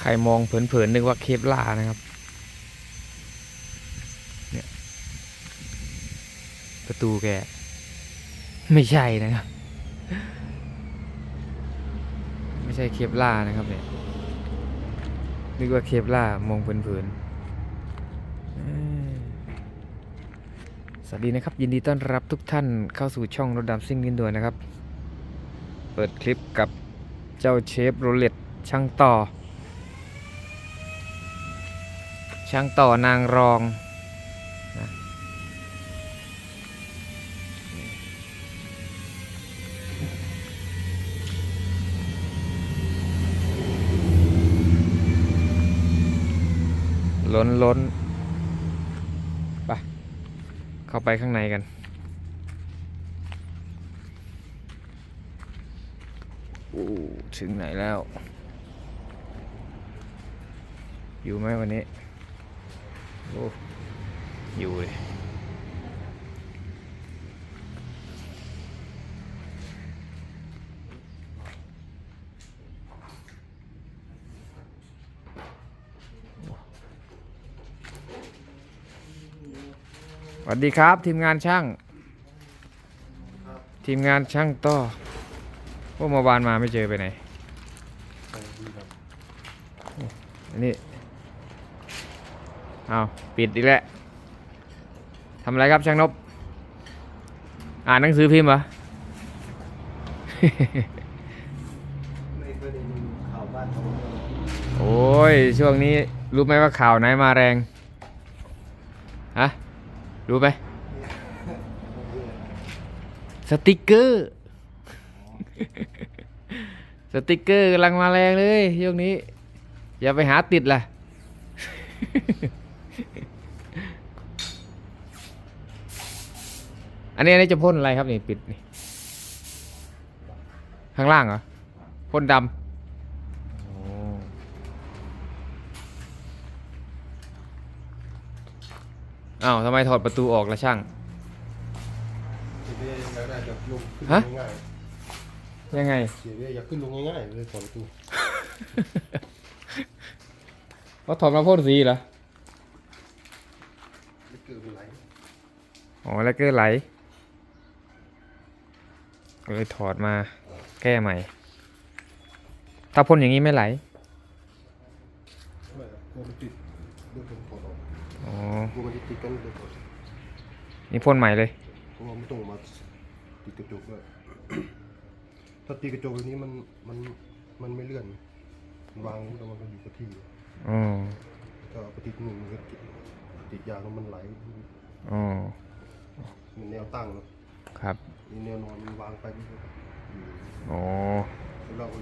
ใครมองเผินๆนึกว่าเคปลานะครับ เนี่ย ประตูแก ไม่ใช่นะครับ ไม่ใช่เคปลานะครับเนี่ย นึกว่าเคปลามองเผินๆสวัสดีนะครับ ยินดีต้อนรับทุกท่านเข้าสู่ช่องรถดำซิ่งดินด่วนนะครับ เปิดคลิปกับเจ้าเชฟโรเลตช่างต่อ ช่างต่อนางรองนะล้นล้นไปเข้าไปข้างในกันอู้ถึงไหนแล้ว อยู่ไหมวันนี้ โอ้อยู่เลยสวัสดีครับ ทีมงานช่าง ทีมงานช่างต่อว่าเมื่อวานมาไม่เจอไปไหน อันนี้ เอาปิดอีกแล้วทำอะไรครับช่างนบ อ่านหนังสือพิมพ์เหรอ ไม่เคยได้ดูข่าวบ้านเขาโอ้ย ช่วงนี้รู้ไหมว่าข่าวไหนมาแรง ฮะ รู้ไหม สติกเกอร์ สติกเกอร์กำลังมาแรงเลยช่วงนี้ อย่าไปหาติดล่ะ อันนี้อันนี้จะพ่นอะไรครับนี่ปิดนี่ข้างล่างเหรอพ่นดำโอ้อ้าวทำไมถอดประตูออกละช่างเสียเบี้ยอยากได้จะลงขึ้นฮะลงง่ายยังไง ๆเสียเบี้ยอยากขึ้นลงง่ายๆเลยถอดประตูเขาถอดมาพ่นสีเหรอ ไม่เกิดเป็นไรอ๋อแล้วก็ไหลก็ เลยถอดมาแก้ใหม่ ถ้าพ่นอย่างนี้ไม่ไหลไม่กลัวมันติดเดี๋ยวผมถอดออกอ๋อกลัวมันจะติดกันเดี๋ยวถอดนี่พ่นใหม่เลย เพราะว่ามันต้องมาติดกระจกด้วยถ้าตีกระจกแบบนี้มันมันมันไม่เลื่อนมันวางแล้วมันก็อยู่กับที่อ๋อ ถ้าเอาไปติดหนึ่งมันก็ติดติดยางแล้วมันไหลอ๋อ มันแนวตั้งเนอะ ครับมีแนวนอนมันวางไปนี่ก็อยู่อ๋อแล้วเราก็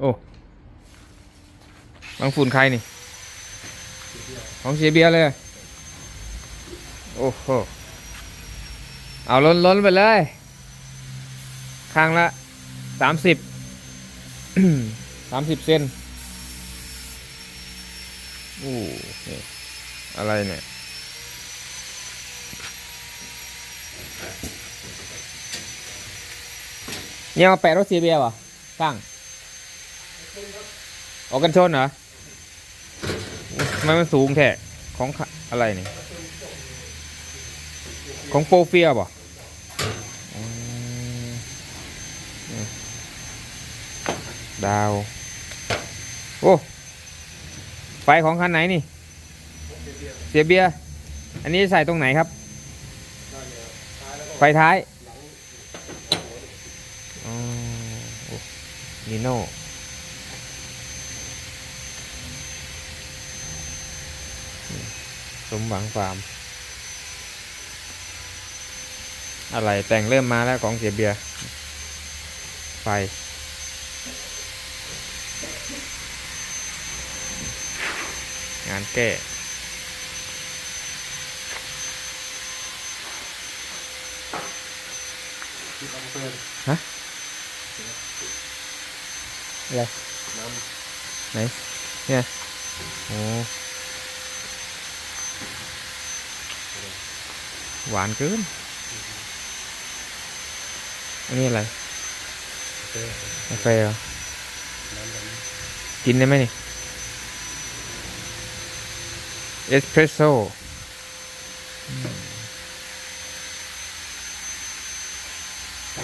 โอ้บางฝุ่นใครนี่ ของเสียเบียร์เลย โอ้โห เอาล้นล้นไปเลย ข้างละสามสิบสามสิบเซนโอ้นี่อะไรเนี่ย เนี่ยมาแปะรถเสียเบียร์วะข้างออกกันชนเหรอทำไมมันสูงแท้ของอะไรนี่ ของโปรเฟียบ่อืมอืมดาว โอ้ ไฟของคันไหนนี่ เสียเบียร์อันนี้ใส่ตรงไหนครับ ไฟท้าย อ๋อโอ้ นีโน่สมหวังฟาร์มอะไรแต่งเริ่มมาแล้วของเสียเบียร์ไฟงานแก้ที่ต้ องเปิดอะไรน้ไหนเนี่ยโอ้หวานเกินอันนี้อะไรำฟ่กาแฟเหรอน้ำแบบนี้กินได้ไหมนี่เอสเพรสโซ่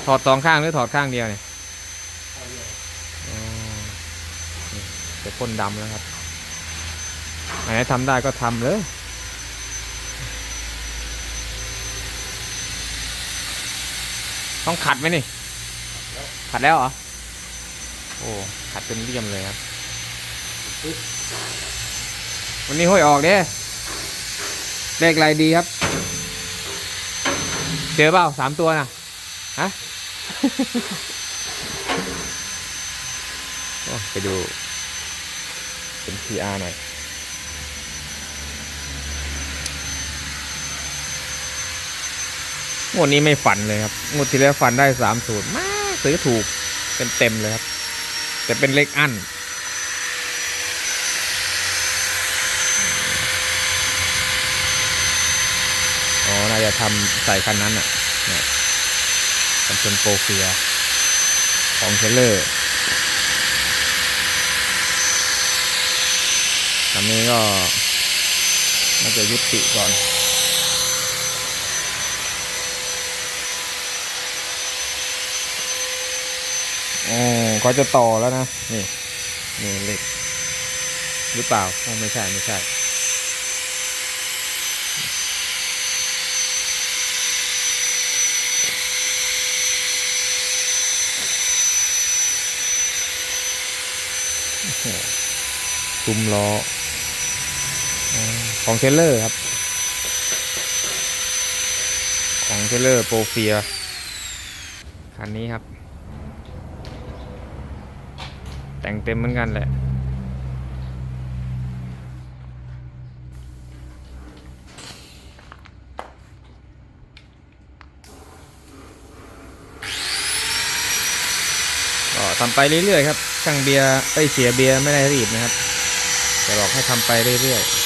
ถอดสองข้างหรือถอดข้างเดียวเนี่ย เอาเลย อ๋อนี่ จะพ่นดำแล้วครับอันไหนทำได้ก็ทำเลยต้องขัดไหมนี่ ขัดแล้วเหรอ โอ้ ขัดจนเลี่ยมเลยครับ วันนี้ห้อยออกเด้เลขอะไรดีครับ เจอเปล่าสามตัวนะฮะ โอ้ ไปดู เป็น PR หน่อยงวดนี้ไม่ฝันเลยครับงวดที่แล้วฝันได้สามสูตรมาซื้อถูกเป็นเต็มเลยครับ แต่เป็นเลขอั้นอ๋อน่าจะทำใส่คันนั้นอะเนี่ยกันชนโปรเฟียของเทเลอร์ นนี้ก็น่าจะยุติก่อนโอ้เขาจะต่อแล้วนะ นี่นี่เหล็ก หรือเปล่าโอ้ไม่ใช่ไม่ใช่ซุ้มล้อ ของเทเลอร์ครับ ของเทเลอร์โปรเฟียคันนี้ครับ แต่งเต็มเหมือนกันแหละก็ทำไปเรื่อยๆครับช่างเบียร์ไอยเสียเบียร์ไม่ได้รีบนะครับ แต่บอกให้ทำไปเรื่อยๆ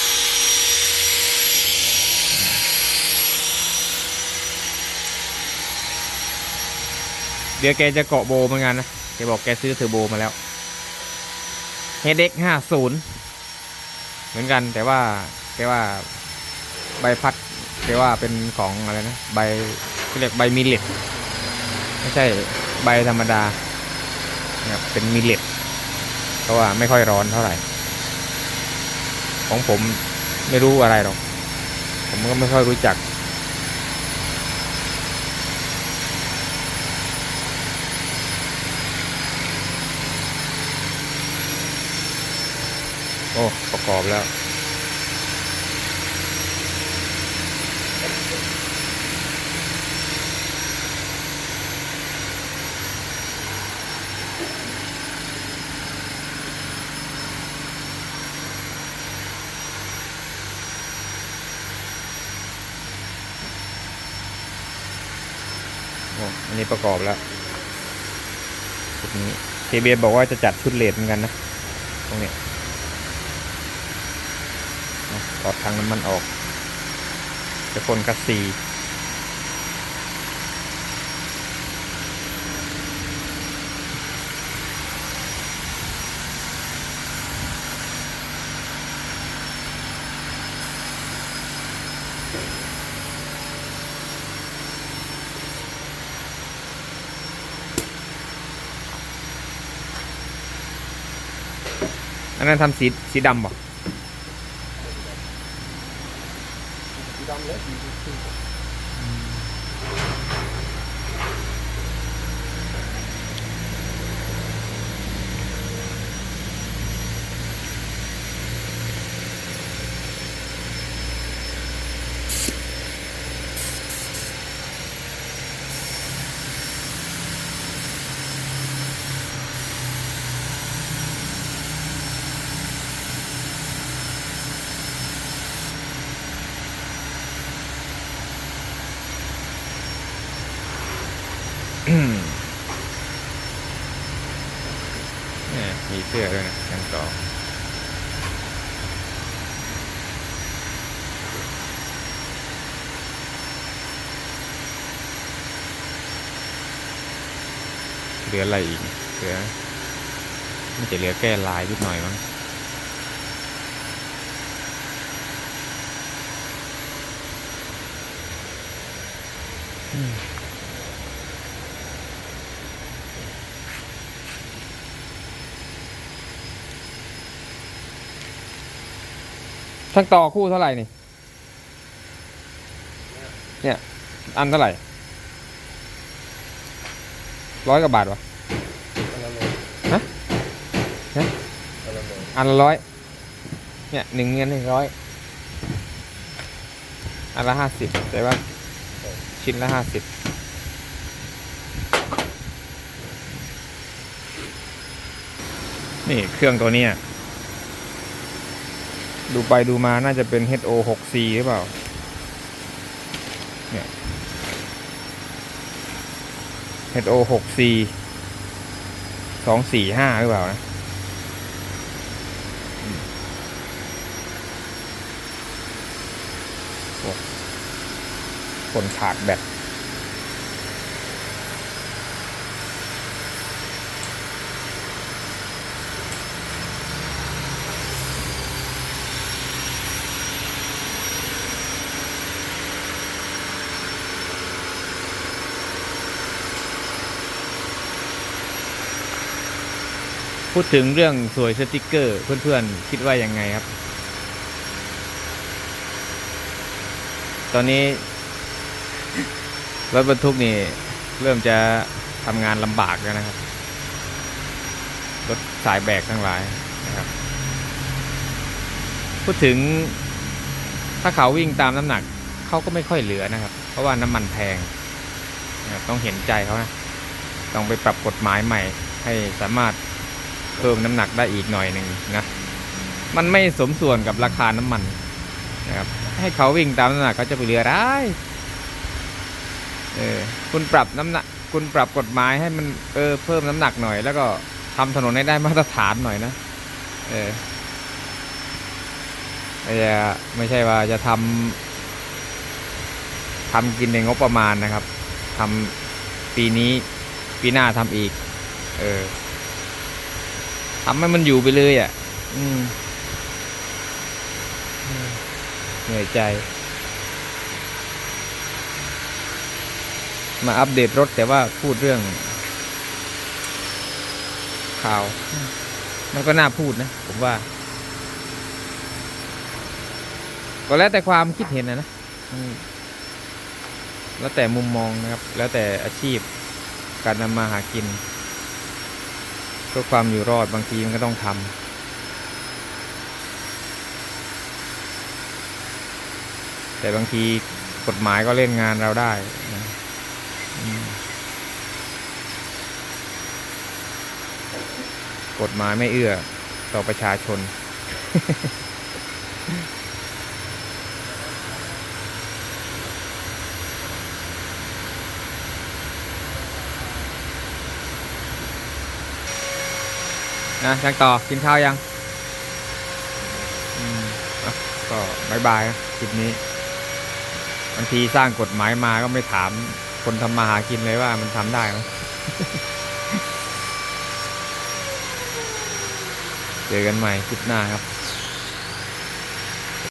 เดี๋ยวแกจะเกาะโบเหมือนกันนะแกบอกแกซื้อเทอร์โบมาแล้ว HX ห้าศูนย์เหมือนกันแต่ว่าแกว่าใบพัดแกว่าเป็นของอะไรนะใบเขาเรียกใบมิลเลตไม่ใช่ใบธรรมดานะครับเป็นมิลเลตเพราะว่าไม่ค่อยร้อนเท่าไหร่ ของผมไม่รู้อะไรหรอก ผมก็ไม่ค่อยรู้จัก โอ้ ประกอบแล้ว โอ้ อันนี้ประกอบแล้วชุดนี้เคเบียบอกว่าจะจัดชุดเลดเหมือนกันนะ ตรงเนี้ย อดทางน้ำมันออก จะพ่นคัสซีอันนั้นทำสีสีดำป่ะ สีดำและสีสี อืมเนี่ยมีเสื้อด้วยนะกันต่อเหลืออะไรอีกเหลือไม่จะเหลือแก้ลายนิดหน่อยมั้งอืม ช่างต่อคู่เท่าไหร่นี่ เนี่ย อันเท่าไหร่ร้อยกว่าบาทวะอันละร้อยฮะฮะอันละร้อยอันละร้อย เนี่ยหนึ่งเงินหนึ่งร้อย อันละห้าสิบแต่ว่าชิ้นละห้าสิบนี่เครื่องตัวเนี้ย ดูไปดูมาน่าจะเป็น HO 6 C หรือเปล่า เนี่ย HO 6 C สองสี่ห้าหรือเปล่านะอืมโอ้คนขาดแบต พูดถึงเรื่องสวยสติกเกอร์ เพื่อนๆ คิดว่ายังไงครับ ตอนนี้รถบรรทุกนี่ เริ่มจะทำงานลำบากแล้วนะครับ รถสายแบกทั้งหลายนะครับ พูดถึงถ้าเขาวิ่งตามน้ำหนักเขาก็ไม่ค่อยเหลือนะครับ เพราะว่าน้ำมันแพงนะต้องเห็นใจเขานะ ต้องไปปรับกฎหมายใหม่ให้สามารถ เพิ่มน้ำหนักได้อีกหน่อยหนึ่งนะ มันไม่สมส่วนกับราคาน้ำมันนะครับให้เขาวิ่งตามน้ำหนักเขาจะไปเรือได้เออคุณปรับน้ำหนักคุณปรับกฎหมายให้มันเออเพิ่มน้ำหนักหน่อย แล้วก็ทำถนนให้ได้มาตรฐานหน่อยนะเออไม่ใช่ไม่ใช่ว่าจะทำทำกินในงบประมาณนะครับทำปีนี้ปีหน้าทำอีก เออ ทำให้มันอยู่ไปเลยอะ อืมเหนื่อยใจ มาอัปเดตรถแต่ว่าพูดเรื่อง ข่าว มันก็น่าพูดนะ ผมว่า ก็แล้วแต่ความคิดเห็นนะนะแล้วแต่มุมมองนะครับ แล้วแต่อาชีพการนำมาหากิน พื่อความอยู่รอดบางทีมันก็ต้องทำแต่บางทีกฎหมายก็เล่นงานเราได้นะกฎหมายไม่เอื้อต่อประชาชน นะยังต่อกินข้าวยังอืมก็บายบายคลิปนี้บางทีสร้างกฎหมายมาก็ไม่ถามคนทำมาหากินเลยว่ามันทำได้ไหมเจอกันใหม่คลิปหน้าครับ